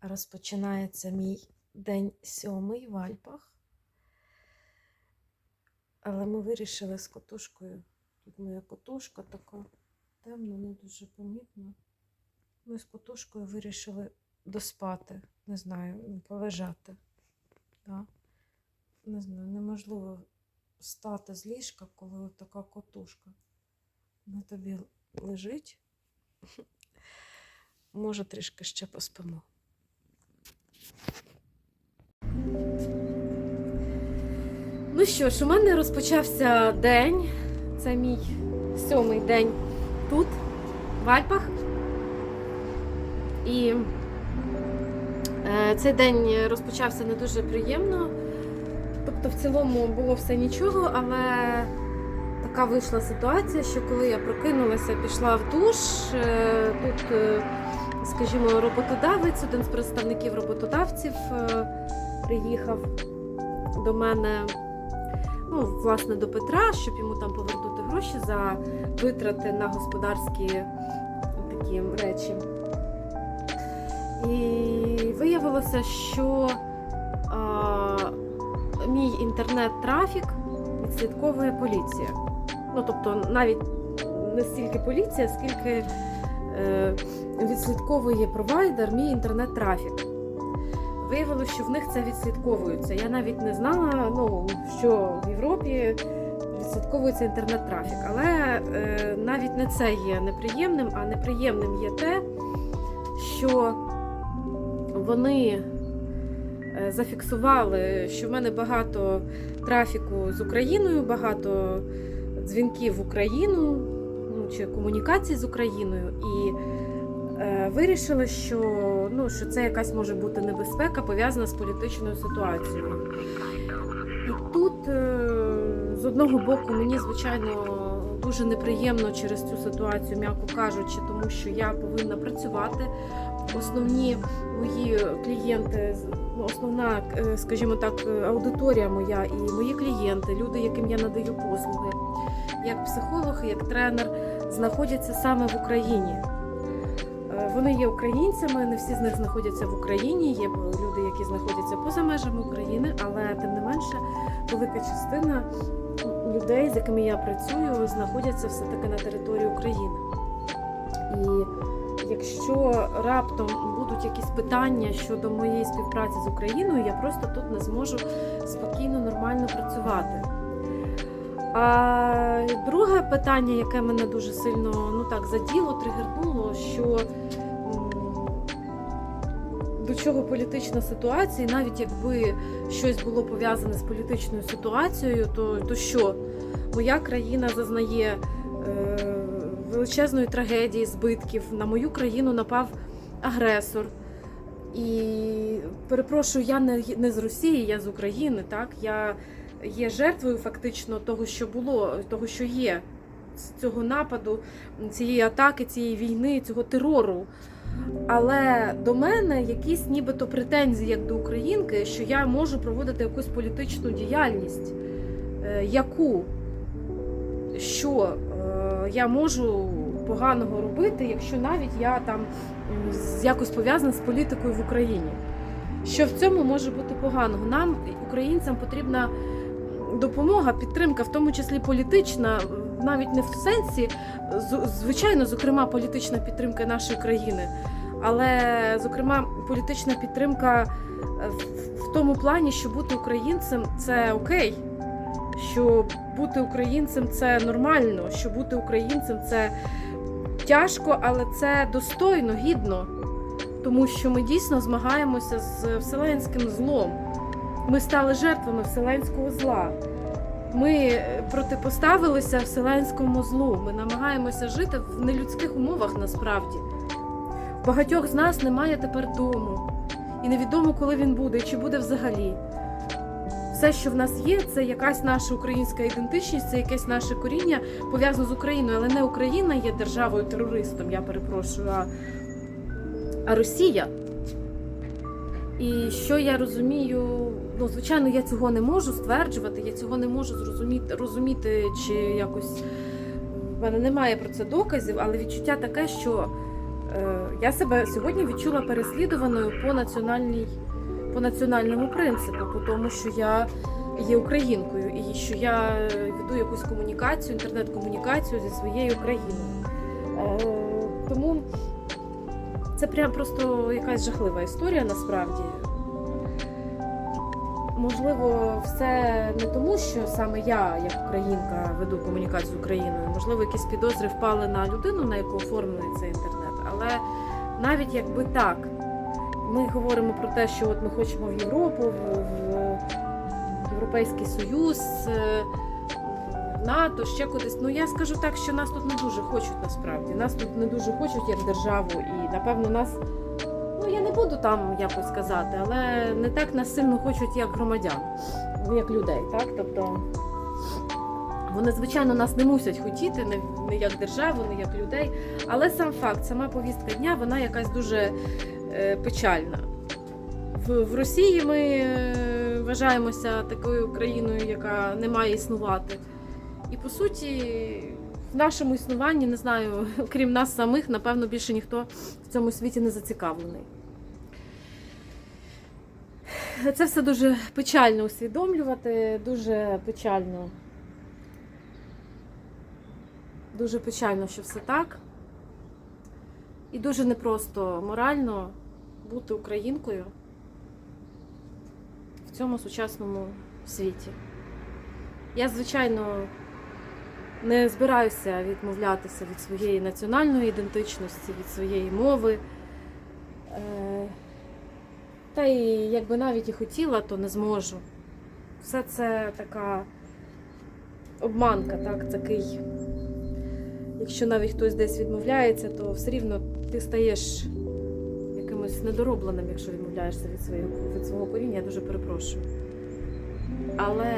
розпочинається мій день сьомий в Альпах. Але ми вирішили з котушкою. Тут моя котушка така темна, не дуже помітна. Ми з котушкою вирішили доспати. Не знаю, полежати. Да? Не знаю, неможливо встати з ліжка, коли така котушка на тобі лежить. Може, трішки ще поспимо. Ну що ж, у мене розпочався день. Це мій сьомий день тут, в Альпах. І е, цей день розпочався не дуже приємно. Тобто, в цілому було все нічого, але така вийшла ситуація, що коли я прокинулася, пішла в душ, е, тут, е, скажімо, роботодавець, один з представників роботодавців приїхав до мене, ну, власне, до Петра, щоб йому там повернути гроші за витрати на господарські такі речі. І виявилося, що а, мій інтернет-трафік відслідковує поліція. Ну, тобто, навіть не стільки поліція, скільки е, відслідковує провайдер мій інтернет-трафік. Виявилося, що в них це відслідковується. Я навіть не знала, ну, що в Європі відслідковується інтернет-трафік. Але е, навіть не це є неприємним, а неприємним є те, що вони е, зафіксували, що в мене багато трафіку з Україною, багато дзвінків в Україну ну, чи комунікацій з Україною. І вирішили, що, ну, що це якась може бути небезпека пов'язана з політичною ситуацією. І тут, е, з одного боку, мені, звичайно, дуже неприємно через цю ситуацію, м'яко кажучи, тому що я повинна працювати. Основні мої клієнти, ну, основна, е, скажімо так, е, аудиторія моя і мої клієнти, люди, яким я надаю послуги, як психолог, як тренер, знаходяться саме в Україні. Вони є українцями, не всі з них знаходяться в Україні. Є люди, які знаходяться поза межами України, але тим не менше велика частина людей, з якими я працюю, знаходяться все таки на території України. І якщо раптом будуть якісь питання щодо моєї співпраці з Україною, я просто тут не зможу спокійно, нормально працювати. А друге питання, яке мене дуже сильно ну так заділо, тригернуло, що до чого політична ситуація, і навіть якби щось було пов'язане з політичною ситуацією, то, то що? Моя країна зазнає е, величезної трагедії, збитків. На мою країну напав агресор. І перепрошую, я не, не з Росії, я з України. Так я є жертвою фактично того, що було, того, що є цього нападу, цієї атаки, цієї війни, цього терору. Але до мене якісь нібито претензії як до українки, що я можу проводити якусь політичну діяльність. Е, Яку? Що е, я можу поганого робити, якщо навіть я там якось пов'язана з політикою в Україні? Що в цьому може бути поганого? Нам, українцям, потрібна допомога, підтримка, в тому числі політична, навіть не в сенсі, звичайно, зокрема, політична підтримка нашої країни, але зокрема, політична підтримка е, в- в тому плані, що бути українцем це окей. Що бути українцем це нормально, що бути українцем це тяжко, але це достойно, гідно. Тому що ми дійсно змагаємося з вселенським злом. Ми стали жертвами вселенського зла. Ми е, протипоставилися вселенському злу. Ми намагаємося жити в нелюдських умовах насправді. Багатьох з нас немає тепер дому. І невідомо, коли він буде, чи буде взагалі. Все, що в нас є, це якась наша українська ідентичність, це якесь наше коріння пов'язане з Україною, але не Україна є державою терористом, я перепрошую, а, а Росія. І що я розумію, ну звичайно, я цього не можу стверджувати, я цього не можу зрозуміти, розуміти, чи якось в мене немає про це доказів, але відчуття таке, що Е, Я себе сьогодні відчула переслідуваною по національній, по національному принципу, по тому, що я є українкою і що я веду якусь комунікацію, інтернет-комунікацію зі своєю країною. Е, Тому це прям просто якась жахлива історія насправді. Можливо, все не тому, що саме я, як українка, веду комунікацію з Україною. Можливо, якісь підозри впали на людину, на яку оформлений цей інтернет. Але навіть якби так, ми говоримо про те, що от ми хочемо в Європу, в, Європейський Союз, е, НАТО, ще кудись. Ну я скажу так, що нас тут не дуже хочуть насправді. Нас тут не дуже хочуть як державу, і напевно нас. Ну, я не буду там якось казати, але не так нас сильно хочуть, як громадян, як людей, так? Тобто вони, звичайно, нас не мусять хотіти, не, не як державу, не як людей. Але сам факт, сама повістка дня, вона якась дуже е, печальна. В, в Росії ми е, вважаємося такою країною, яка не має існувати. І по суті, в нашому існуванні, не знаю, крім нас самих, напевно, більше ніхто в цьому світі не зацікавлений. Це все дуже печально усвідомлювати, дуже печально. Дуже печально, що все так. І дуже непросто морально бути українкою в цьому сучасному світі. Я, звичайно, не збираюся відмовлятися від своєї національної ідентичності, від своєї мови. Е, Та і якби навіть і хотіла, то не зможу. Все це така обманка, так, такий. Якщо навіть хтось десь відмовляється, то все рівно ти стаєш якимось недоробленим, якщо відмовляєшся від свого, від свого коріння, я дуже перепрошую. Але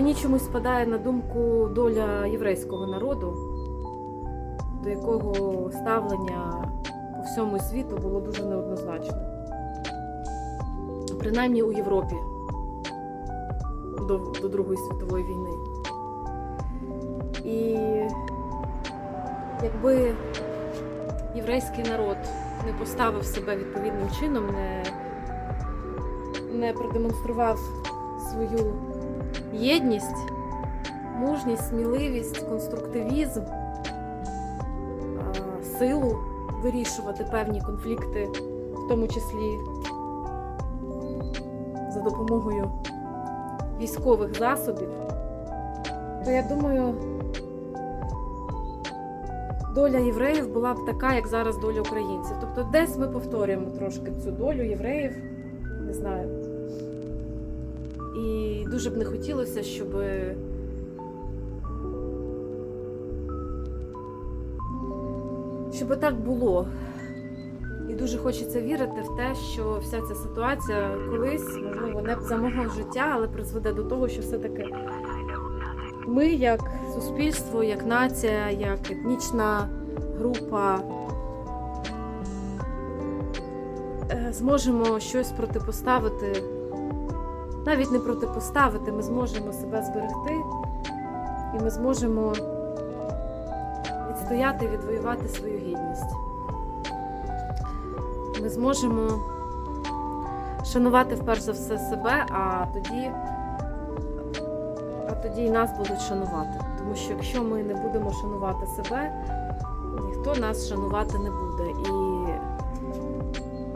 Мені чомусь спадає на думку доля єврейського народу, до якого ставлення по всьому світу було дуже неоднозначне. Принаймні у Європі до, до Другої світової війни. І якби єврейський народ не поставив себе відповідним чином, не, не продемонстрував свою єдність, мужність, сміливість, конструктивізм, силу вирішувати певні конфлікти, в тому числі за допомогою військових засобів, то я думаю, доля євреїв була б така, як зараз доля українців. Тобто, десь ми повторюємо трошки цю долю євреїв, не знаю. І дуже б не хотілося, щоб щоб так було. І дуже хочеться вірити в те, що вся ця ситуація колись, можливо, не за мого життя, але призведе до того, що все-таки ми, як суспільство, як нація, як етнічна група, е, зможемо щось протипоставити навіть не протипоставити, ми зможемо себе зберегти, і ми зможемо відстояти і відвоювати свою гідність. Ми зможемо шанувати вперше за все себе, а тоді, а тоді і нас будуть шанувати. Тому що якщо ми не будемо шанувати себе, ніхто нас шанувати не буде. І,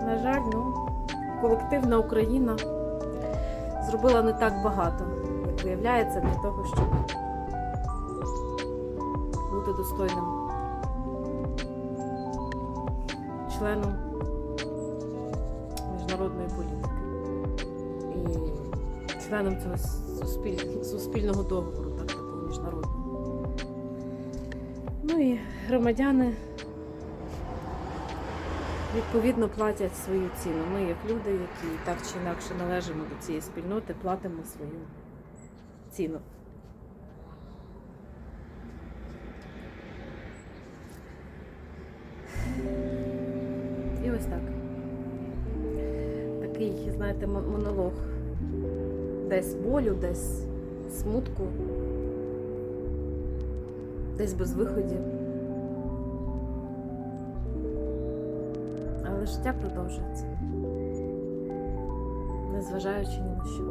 на жаль, ну, колективна Україна зробила не так багато, як виявляється, для того, щоб бути достойним членом міжнародної політики і членом цього суспіль... суспільного договору, так, такого міжнародного. Ну і громадяни відповідно платять свою ціну. Ми, як люди, які так чи інакше належимо до цієї спільноти, платимо свою ціну. І ось так. Такий, знаєте, монолог. Десь болю, десь смутку, десь без виходів. Але життя продовжується, незважаючи ні на що.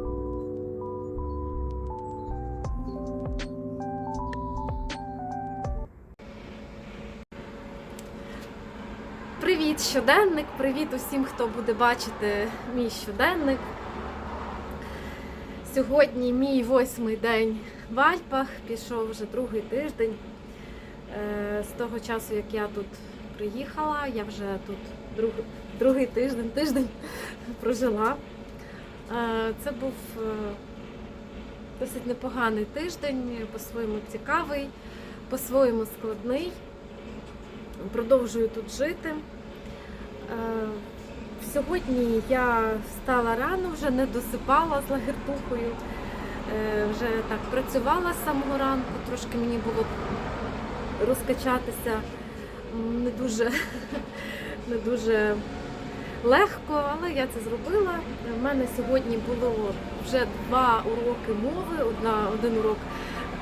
Привіт, щоденник! Привіт усім, хто буде бачити мій щоденник. Сьогодні мій восьмий день в Альпах, пішов вже другий тиждень. Е, З того часу, як я тут приїхала, я вже тут друг, другий тиждень, тиждень прожила. Е, Це був е, досить непоганий тиждень, по-своєму цікавий, по-своєму складний. Продовжую тут жити. Е, Сьогодні я встала рано, вже не досипала з лагертухою. Вже так працювала з самого ранку, трошки мені було розкачатися не дуже, не дуже легко, але я це зробила. У мене сьогодні було вже два уроки мови, одна, один урок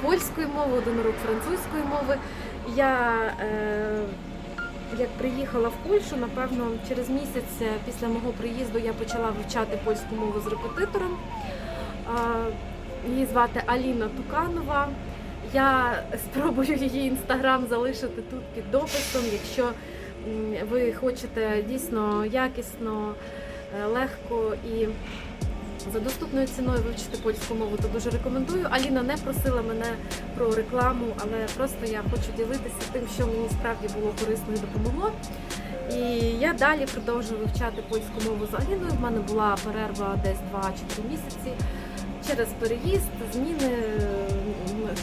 польської мови, один урок французької мови. Я е, як приїхала в Польщу, напевно, через місяць після мого приїзду я почала вивчати польську мову з репетитором. Її звати Аліна Туканова. Я спробую її інстаграм залишити тут під дописом. Якщо ви хочете дійсно якісно, е, легко і за доступною ціною вивчити польську мову, то дуже рекомендую. Аліна не просила мене про рекламу, але просто я хочу ділитися тим, що мені справді було корисно і допомогло. І я далі продовжую вивчати польську мову з Аліною. В мене була перерва десь 2 чи 3 місяці через переїзд, зміни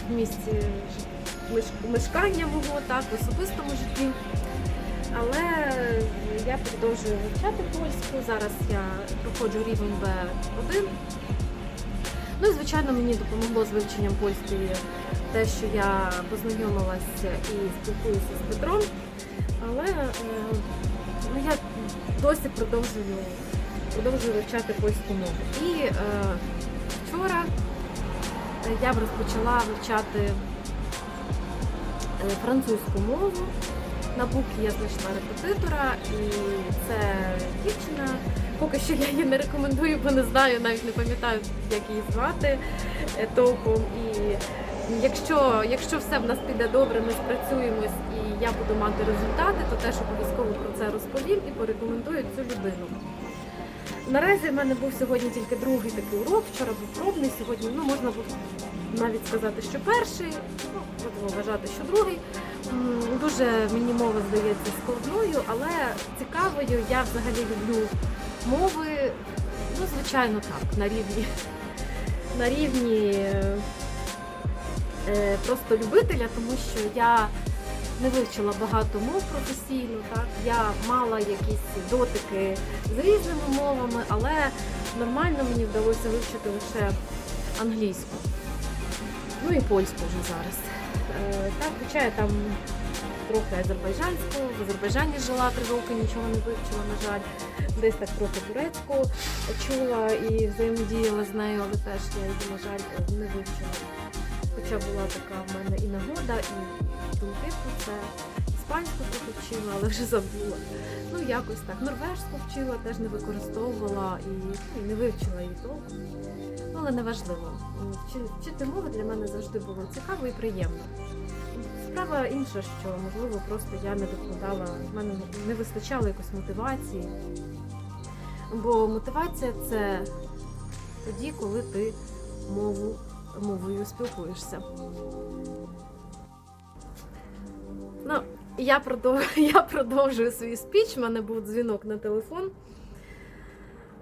в місці мешкання мого так, в особистому житті. Але я продовжую вивчати польську. Зараз я проходжу рівень Б1. Ну і звичайно мені допомогло з вивченням польської те, що я познайомилася і спілкуюся з Петром. Але е, ну, я досі продовжую, продовжую вивчати польську мову. І е, вчора е, я б розпочала вивчати е, французьку мову. На букі я знайшла репетитора, і це дівчина. Поки що я її не рекомендую, бо не знаю, навіть не пам'ятаю, як її звати е, толком. І якщо, якщо все в нас піде добре, ми спрацюємось і я буду мати результати, то теж обов'язково про це розповім і порекомендую цю людину. Наразі в мене був сьогодні тільки другий такий урок. Вчора був пробний, сьогодні ну можна було навіть сказати, що перший, ну будемо вважати, що другий. Дуже мені мова здається складною, але цікавою. Я взагалі люблю мови, ну, звичайно, так, на рівні, на рівні е, просто любителя, тому що я не вивчила багато мов професійно. Так? Я мала якісь дотики з різними мовами, але нормально мені вдалося вивчити лише англійську. Ну і польську вже зараз. Так, хоча я там трохи азербайджанську, в Азербайджані жила три роки, нічого не вивчила, на жаль. Десь так трохи турецьку чула і взаємодіяла з нею, але теж я її, на жаль, не вивчила. Хоча була така в мене і нагода, і думки про це. Іспанську трохи вчила, але вже забула. Ну, якось так. Норвежську вчила, теж не використовувала і, ну, не вивчила її. Ну, але неважливо. Вчи- Вчити мови для мене завжди було цікаво і приємно. Справа інша, що можливо просто я не докладала, в мене не вистачало якось мотивації. Бо мотивація це тоді, коли ти мову, мовою спілкуєшся. Я продовжую, я продовжую свій спіч, в мене був дзвінок на телефон.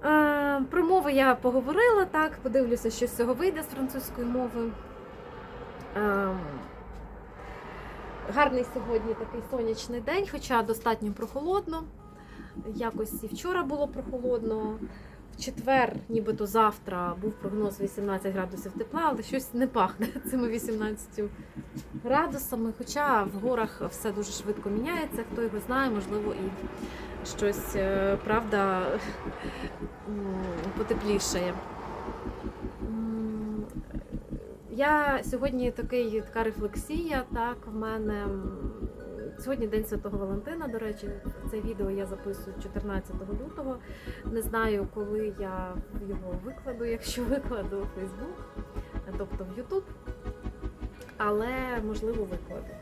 Е, Про мови я поговорила так, подивлюся, що з цього вийде з французької мови. Ем, Гарний сьогодні такий сонячний день, хоча достатньо прохолодно. Якось і вчора було прохолодно. Четвер, нібито завтра, був прогноз 18 градусів тепла, але щось не пахне цими 18 градусами. Хоча в горах все дуже швидко міняється, хто його знає, можливо, і щось е, правда потеплішає. Я сьогодні такий така рефлексія. Так, в мене сьогодні День Святого Валентина. До речі, це відео я записую 14 лютого. Не знаю, коли я його викладу, якщо викладу у Facebook, тобто в YouTube, але можливо викладу.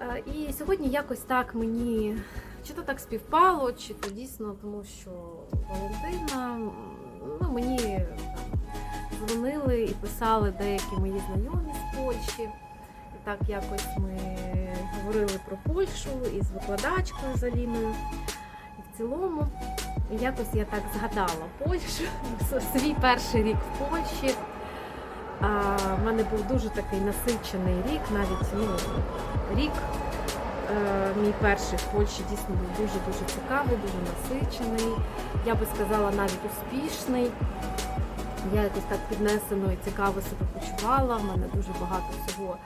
Е, І сьогодні якось так мені чи то так співпало, чи то дійсно тому, що Валентина ну, мені дзвонили і писали деякі мої знайомі з Польщі. І так якось ми говорили про Польщу викладачкою з Аліною. І в цілому, якось я так згадала Польщу, свій перший рік в Польщі. В мене був дуже такий насичений рік, навіть ну, рік. Е, мій перший в Польщі дійсно був дуже-дуже цікавий, дуже насичений. Я би сказала, навіть успішний. Я якось так піднесено і цікаво себе почувала. В мене дуже багато всього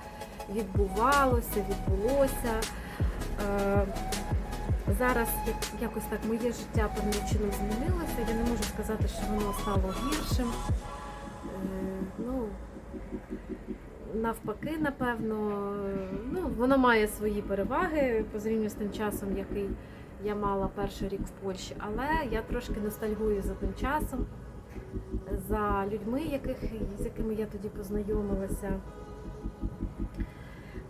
відбувалося, відбулося. Е, Зараз якось так моє життя певним чином змінилося. Я не можу сказати, що воно стало гіршим. Е, Ну, навпаки, напевно, ну, воно має свої переваги по зрівнянню з тим часом, який я мала перший рік в Польщі, але я трошки ностальгую за тим часом, за людьми, яких, з якими я тоді познайомилася,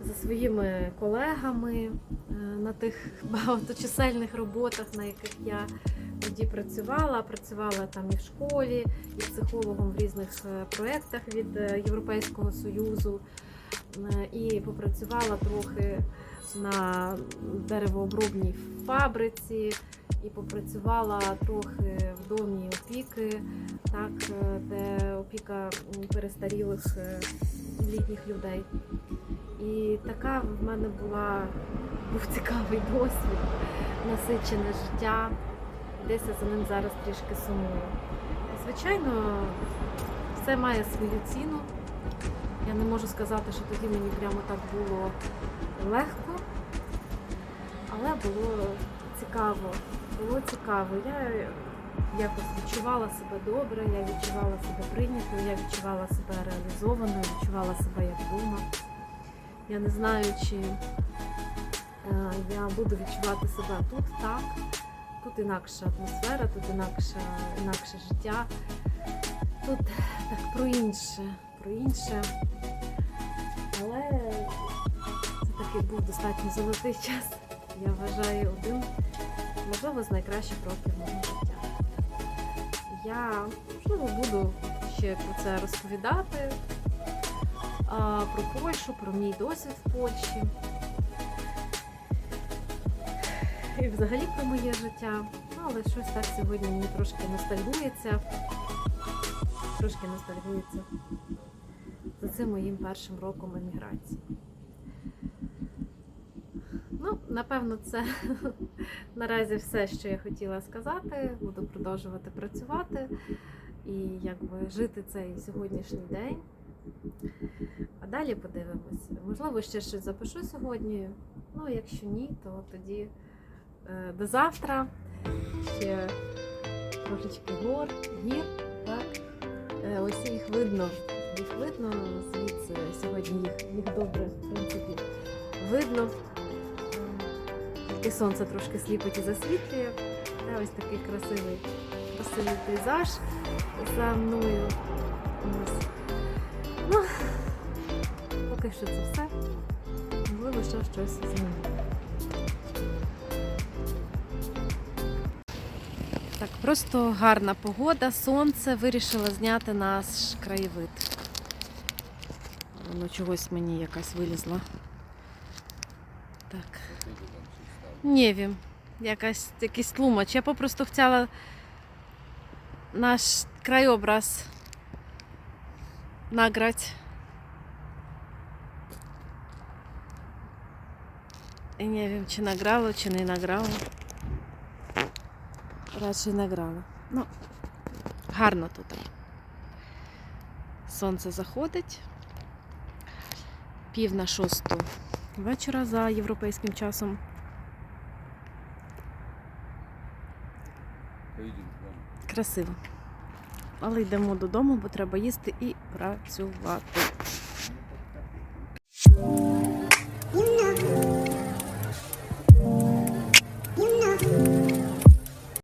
за своїми колегами е, на тих багаточисельних роботах, на яких я тоді працювала. Працювала там і в школі, і психологом в різних е, проєктах від е, Європейського Союзу. І попрацювала трохи на деревообробній фабриці, і попрацювала трохи в домі опіки, так, де опіка перестарілих літніх людей. І така в мене була був цікавий досвід, насичене життя. Десь я за ним зараз трішки сумую. Звичайно, все має свою ціну. Я не можу сказати, що тоді мені прямо так було легко, але було цікаво. Було цікаво. Я якось відчувала себе добре, я відчувала себе прийнятою, я відчувала себе реалізованою, відчувала себе як вдома. Я не знаю, чи е, я буду відчувати себе тут так. Тут інакша атмосфера, тут інакше, інакше життя. Тут так про інше, про інше. Але це такий був достатньо золотий час. Я вважаю один, можливо, з найкращих років мого життя. Я, можливо, буду ще про це розповідати, про Польщу, про мій досвід в Польщі. І взагалі про моє життя. Ну, але щось так сьогодні мені трошки ностальгується. Трошки ностальгується за цим моїм першим роком еміграції. Ну, напевно, це наразі все, що я хотіла сказати. Буду продовжувати працювати і якби жити цей сьогоднішній день. А далі подивимось. Можливо, ще щось запишу сьогодні. Ну, якщо ні, то тоді е, до завтра. Ще трошечки гор, гір. Так? Е, ось їх видно. Їх видно звідси. Сьогодні їх, їх добре, в принципі, видно. Тільки сонце трошки сліпить і засвітлює. Та ось такий красивий, красивий пейзаж за мною. Ну, поки що це все. Можливо, ще щось зміню. Так, просто гарна погода, сонце вирішила зняти наш краєвид. Воно чогось мені якась вилізла. Так. Wiem. Jakaś, jakiś tłumacz. Ja po prostu chciała nasz krajobraz I nie wiem, czy nagrało, czy nie nagrało. Raczej nagrало. Ну, гарно тут. Сонце заходить. Пів на шосту вечора за європейським часом. Красиво. Але йдемо додому, бо треба їсти і працювати.